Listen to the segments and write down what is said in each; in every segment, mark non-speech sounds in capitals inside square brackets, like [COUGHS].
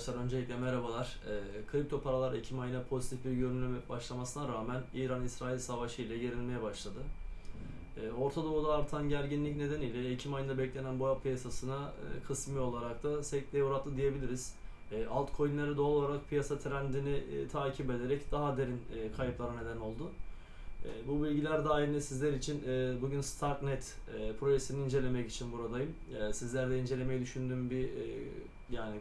Arkadaşlar öncelikle merhabalar. Ee, kripto paralar Ekim ayına pozitif bir görünüme başlamasına rağmen İran-İsrail savaşı ile gerilmeye başladı. Ee, Orta Doğu'da artan gerginlik nedeniyle Ekim ayında beklenen boğa piyasasına e, kısmi olarak da sekteye uğrattı diyebiliriz. E, altcoin'leri doğal olarak piyasa trendini e, takip ederek daha derin e, kayıplara neden oldu. E, bu bilgiler dahilinde sizler için e, bugün Startnet e, projesini incelemek için buradayım. E, sizler de incelemeyi düşündüğüm bir e, yani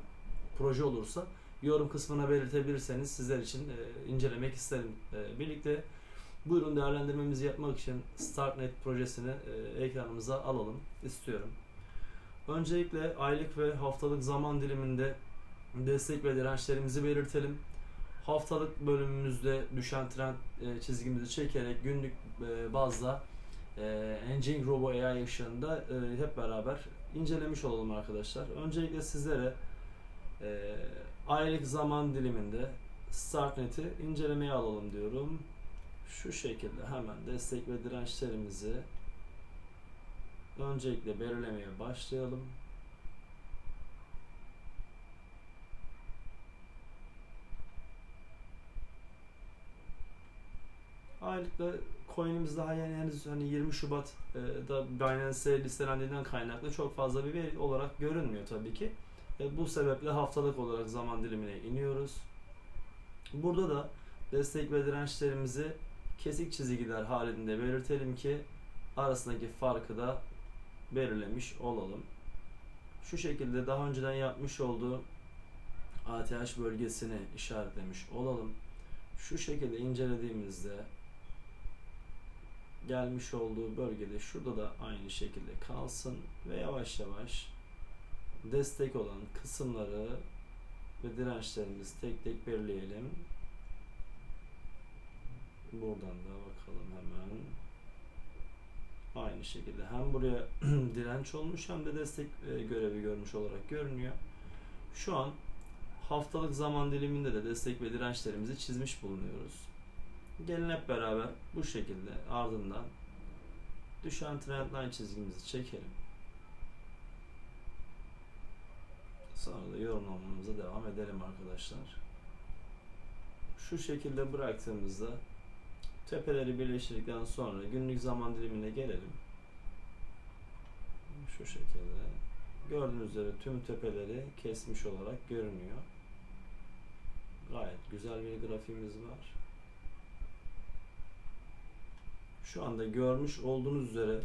proje olursa yorum kısmına belirtebilirseniz sizler için e, incelemek isterim. E, birlikte buyurun değerlendirmemizi yapmak için Startnet projesini e, ekranımıza alalım istiyorum. Öncelikle aylık ve haftalık zaman diliminde destek ve dirençlerimizi belirtelim. Haftalık bölümümüzde düşen trend e, çizgimizi çekerek günlük e, bazda e, Engine Robo AI ışığında e, hep beraber incelemiş olalım arkadaşlar. Öncelikle sizlere e, aylık zaman diliminde Startnet'i incelemeye alalım diyorum. Şu şekilde hemen destek ve dirençlerimizi öncelikle belirlemeye başlayalım. Aylıkta coin'imiz daha yani henüz hani 20 Şubat e, da Binance'e listelendiğinden kaynaklı çok fazla bir veri olarak görünmüyor tabii ki. Bu sebeple haftalık olarak zaman dilimine iniyoruz. Burada da destek ve dirençlerimizi kesik çizgiler halinde belirtelim ki arasındaki farkı da belirlemiş olalım. Şu şekilde daha önceden yapmış olduğu ATH bölgesini işaretlemiş olalım. Şu şekilde incelediğimizde gelmiş olduğu bölgede şurada da aynı şekilde kalsın ve yavaş yavaş destek olan kısımları ve dirençlerimizi tek tek belirleyelim. Buradan da bakalım hemen. Aynı şekilde hem buraya [CLEARS THROAT] direnç olmuş hem de destek e, görevi görmüş olarak görünüyor. Şu an haftalık zaman diliminde de destek ve dirençlerimizi çizmiş bulunuyoruz. Gelin hep beraber bu şekilde ardından düşen trendline çizgimizi çekelim. Sonra da yorumlamamıza devam edelim arkadaşlar. Şu şekilde bıraktığımızda tepeleri birleştirdikten sonra günlük zaman dilimine gelelim. Şu şekilde. Gördüğünüz üzere tüm tepeleri kesmiş olarak görünüyor. Gayet güzel bir grafiğimiz var. Şu anda görmüş olduğunuz üzere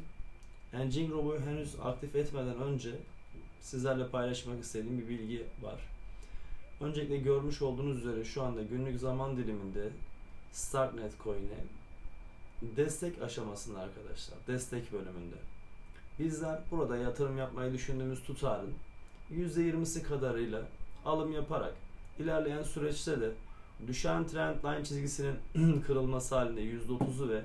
Engine Robo'yu henüz aktif etmeden önce sizlerle paylaşmak istediğim bir bilgi var. Öncelikle görmüş olduğunuz üzere şu anda günlük zaman diliminde Startnet Coin'e destek aşamasında arkadaşlar. Destek bölümünde. Bizler burada yatırım yapmayı düşündüğümüz tutarın %20'si kadarıyla alım yaparak ilerleyen süreçte de düşen trendline çizgisinin [CLEARS THROAT] kırılması halinde %30'u ve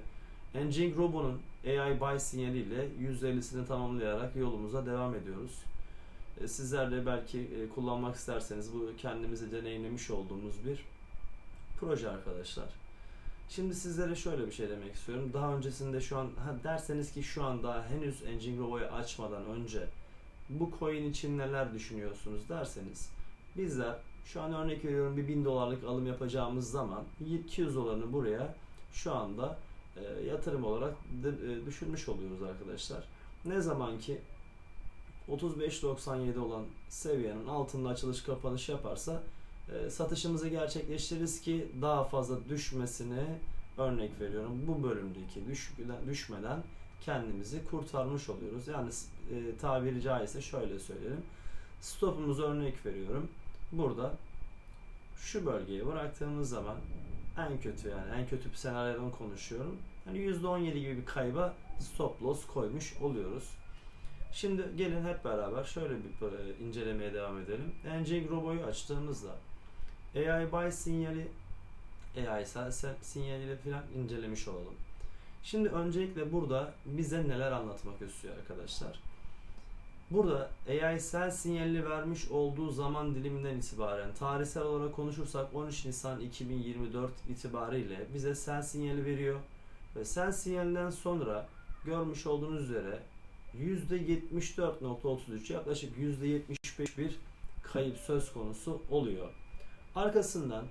Engine Robo'nun AI buy sinyaliyle %50'sini tamamlayarak yolumuza devam ediyoruz. E, Sizler de belki e, kullanmak isterseniz bu kendimizi deneyimlemiş olduğumuz bir proje arkadaşlar. Şimdi sizlere şöyle bir şey demek istiyorum. Daha öncesinde şu an ha derseniz ki şu an daha henüz Engine Robo'yu açmadan önce bu coin için neler düşünüyorsunuz derseniz bizler şu an örnek veriyorum bir 1000 dolarlık alım yapacağımız zaman 200 dolarını buraya şu anda e, yatırım olarak de- e, düşünmüş oluyoruz arkadaşlar. Ne zaman ki 35.97 olan seviyenin altında açılış kapanış yaparsa e, satışımızı gerçekleştiririz ki daha fazla düşmesini örnek veriyorum. Bu bölümdeki düşmeden, düşmeden kendimizi kurtarmış oluyoruz. Yani e, tabiri caizse şöyle söyleyelim. Stopumuzu örnek veriyorum. Burada şu bölgeye bıraktığımız zaman en kötü yani en kötü bir senaryodan konuşuyorum. Yani %17 gibi bir kayba stop loss koymuş oluyoruz. Şimdi gelin hep beraber şöyle bir e, incelemeye devam edelim. Engine Robo'yu açtığımızda AI buy sinyali AI sell sinyaliyle falan incelemiş olalım. Şimdi öncelikle burada bize neler anlatmak istiyor arkadaşlar. Burada AI sell sinyalini vermiş olduğu zaman diliminden itibaren tarihsel olarak konuşursak 13 Nisan 2024 itibariyle bize sell sinyali veriyor. Ve sell sinyalinden sonra görmüş olduğunuz üzere %74.33 yaklaşık %75 bir kayıp söz konusu oluyor. Arkasından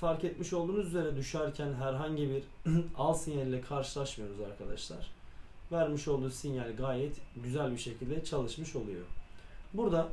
fark etmiş olduğunuz üzere düşerken herhangi bir [CLEARS THROAT] al sinyaliyle karşılaşmıyoruz arkadaşlar. Vermiş olduğu sinyal gayet güzel bir şekilde çalışmış oluyor. Burada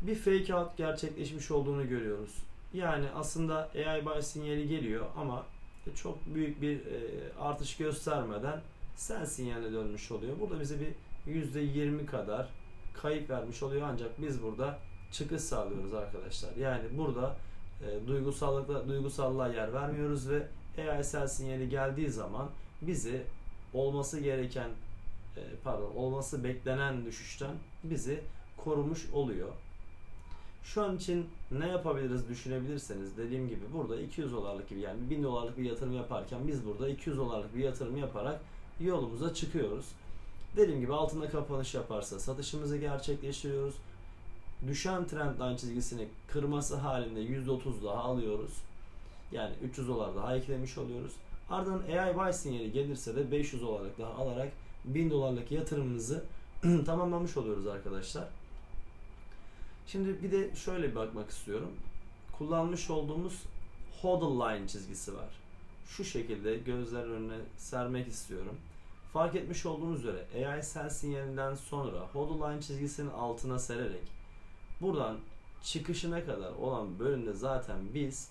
bir fake out gerçekleşmiş olduğunu görüyoruz. Yani aslında AI buy sinyali geliyor ama çok büyük bir e, artış göstermeden sell sinyaline dönmüş oluyor. Burada bize bir %20 kadar kayıp vermiş oluyor ancak biz burada çıkış sağlıyoruz arkadaşlar. Yani burada e, duygusallıkla duygusallığa yer vermiyoruz ve AI sell sinyali geldiği zaman bizi olması gereken e, pardon olması beklenen düşüşten bizi korumuş oluyor. Şu an için ne yapabiliriz düşünebilirseniz dediğim gibi burada 200 dolarlık gibi yani 1000 dolarlık bir yatırım yaparken biz burada 200 dolarlık bir yatırım yaparak yolumuza çıkıyoruz. Dediğim gibi altında kapanış yaparsa satışımızı gerçekleştiriyoruz. Düşen trend line çizgisini kırması halinde %30 daha alıyoruz. Yani 300 dolar daha eklemiş oluyoruz. Ardından AI buy sinyali gelirse de 500 dolarlık daha alarak 1000 dolarlık yatırımımızı [CLEARS THROAT] tamamlamış oluyoruz arkadaşlar. Şimdi bir de şöyle bir bakmak istiyorum. Kullanmış olduğumuz hodl line çizgisi var. Şu şekilde gözler önüne sermek istiyorum. Fark etmiş olduğunuz üzere AI sell sinyalinden sonra hodl line çizgisinin altına sererek buradan çıkışına kadar olan bölümde zaten biz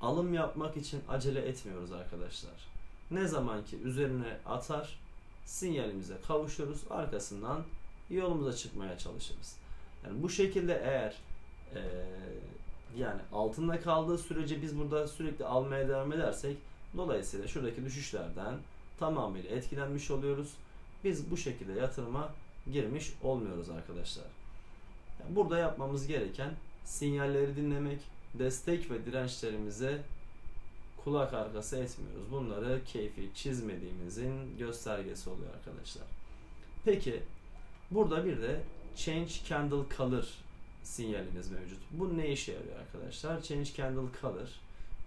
alım yapmak için acele etmiyoruz arkadaşlar. Ne zaman ki üzerine atar sinyalimize kavuşuruz arkasından yolumuza çıkmaya çalışırız. Yani bu şekilde eğer eee, yani altında kaldığı sürece biz burada sürekli almaya devam edersek dolayısıyla şuradaki düşüşlerden tamamıyla etkilenmiş oluyoruz. Biz bu şekilde yatırıma girmiş olmuyoruz arkadaşlar. Burada yapmamız gereken sinyalleri dinlemek, destek ve dirençlerimize kulak arkası etmiyoruz. Bunları keyfi çizmediğimizin göstergesi oluyor arkadaşlar. Peki burada bir de change candle color sinyalimiz mevcut. Bu ne işe yarıyor arkadaşlar? Change candle color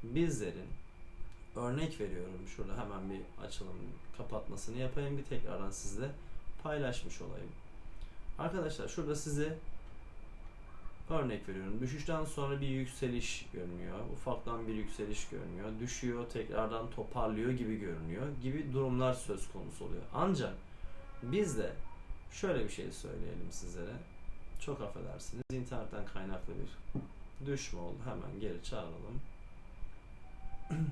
bizlerin örnek veriyorum. Şurada hemen bir açalım kapatmasını yapayım. Bir tekrardan sizle paylaşmış olayım. Arkadaşlar şurada size örnek veriyorum. Düşüşten sonra bir yükseliş görünüyor. Ufaktan bir yükseliş görünüyor. Düşüyor, tekrardan toparlıyor gibi görünüyor. Gibi durumlar söz konusu oluyor. Ancak biz de şöyle bir şey söyleyelim sizlere. Çok affedersiniz. İnternetten kaynaklı bir düşme oldu. Hemen geri çağıralım. [CLEARS THROAT]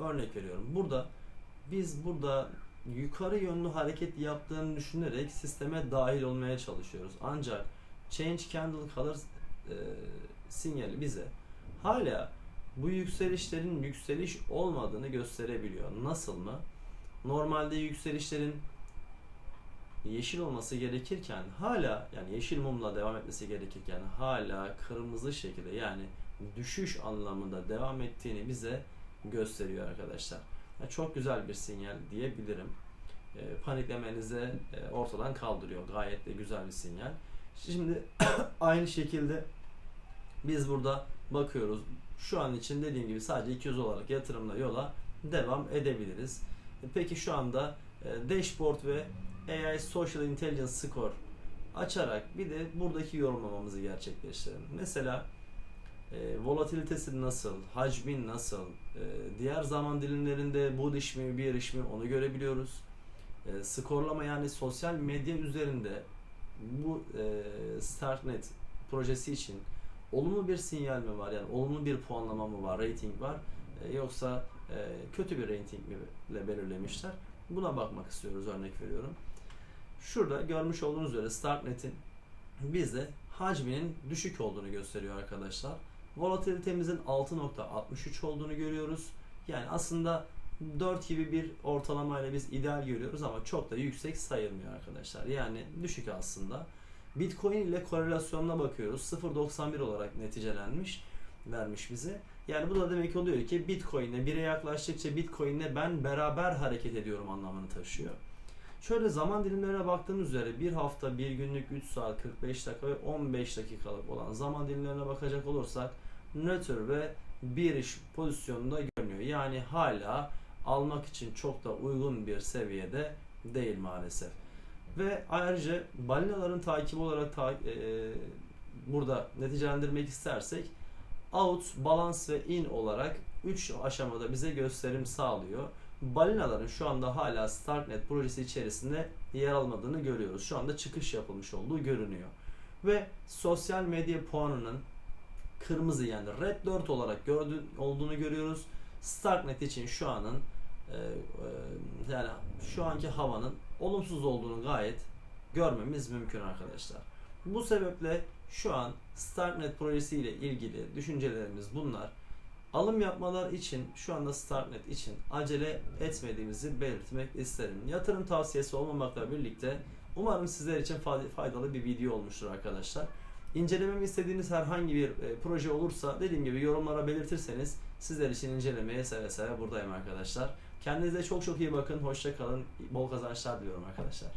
Örnek veriyorum. Burada biz burada yukarı yönlü hareket yaptığını düşünerek sisteme dahil olmaya çalışıyoruz. Ancak Change Candle Color e, sinyali bize hala bu yükselişlerin yükseliş olmadığını gösterebiliyor. Nasıl mı? Normalde yükselişlerin yeşil olması gerekirken hala yani yeşil mumla devam etmesi gerekirken hala kırmızı şekilde yani düşüş anlamında devam ettiğini bize gösteriyor arkadaşlar. Yani çok güzel bir sinyal diyebilirim. E, paniklemenizi e, ortadan kaldırıyor. Gayet de güzel bir sinyal. Şimdi [COUGHS] aynı şekilde biz burada bakıyoruz. Şu an için dediğim gibi sadece 200 olarak yatırımla yola devam edebiliriz. E, Peki şu anda e, dashboard ve AI Social Intelligence Score açarak bir de buradaki yorumlamamızı gerçekleştirelim. Mesela e, volatilitesi nasıl, hacmin nasıl, e, diğer zaman dilimlerinde bu iş mi bir iş mi onu görebiliyoruz. E, skorlama yani sosyal medya üzerinde bu e, Startnet projesi için olumlu bir sinyal mi var yani olumlu bir puanlama mı var, rating var e, yoksa e, kötü bir rating mi belirlemişler. Buna bakmak istiyoruz örnek veriyorum. Şurada görmüş olduğunuz üzere Startnet'in bizde hacminin düşük olduğunu gösteriyor arkadaşlar. Volatilitemizin 6.63 olduğunu görüyoruz. Yani aslında 4 gibi bir ortalamayla biz ideal görüyoruz ama çok da yüksek sayılmıyor arkadaşlar. Yani düşük aslında. Bitcoin ile korelasyonuna bakıyoruz. 0.91 olarak neticelenmiş vermiş bize. Yani bu da demek oluyor ki Bitcoin'e 1'e yaklaştıkça Bitcoin'le ben beraber hareket ediyorum anlamını taşıyor. Şöyle zaman dilimlerine baktığımız üzere bir hafta, bir günlük 3 saat, 45 dakika ve 15 dakikalık olan zaman dilimlerine bakacak olursak nötr ve bir iş pozisyonunda görünüyor. Yani hala almak için çok da uygun bir seviyede değil maalesef. Ve ayrıca balinaların takibi olarak ta- e, burada neticelendirmek istersek out, balans ve in olarak 3 aşamada bize gösterim sağlıyor. Balinaların şu anda hala Starknet projesi içerisinde yer almadığını görüyoruz. Şu anda çıkış yapılmış olduğu görünüyor. Ve sosyal medya puanının kırmızı yani red 4 olarak gördüğü, olduğunu görüyoruz. Starknet için şu anın e, e, yani şu anki havanın olumsuz olduğunu gayet görmemiz mümkün arkadaşlar. Bu sebeple şu an Starknet projesi ile ilgili düşüncelerimiz bunlar. Alım yapmalar için şu anda Starknet için acele etmediğimizi belirtmek isterim. Yatırım tavsiyesi olmamakla birlikte umarım sizler için fa- faydalı bir video olmuştur arkadaşlar. İncelememi istediğiniz herhangi bir e, proje olursa dediğim gibi yorumlara belirtirseniz sizler için incelemeye seve seve buradayım arkadaşlar. Kendinize çok çok iyi bakın. Hoşça kalın. Bol kazançlar diliyorum arkadaşlar.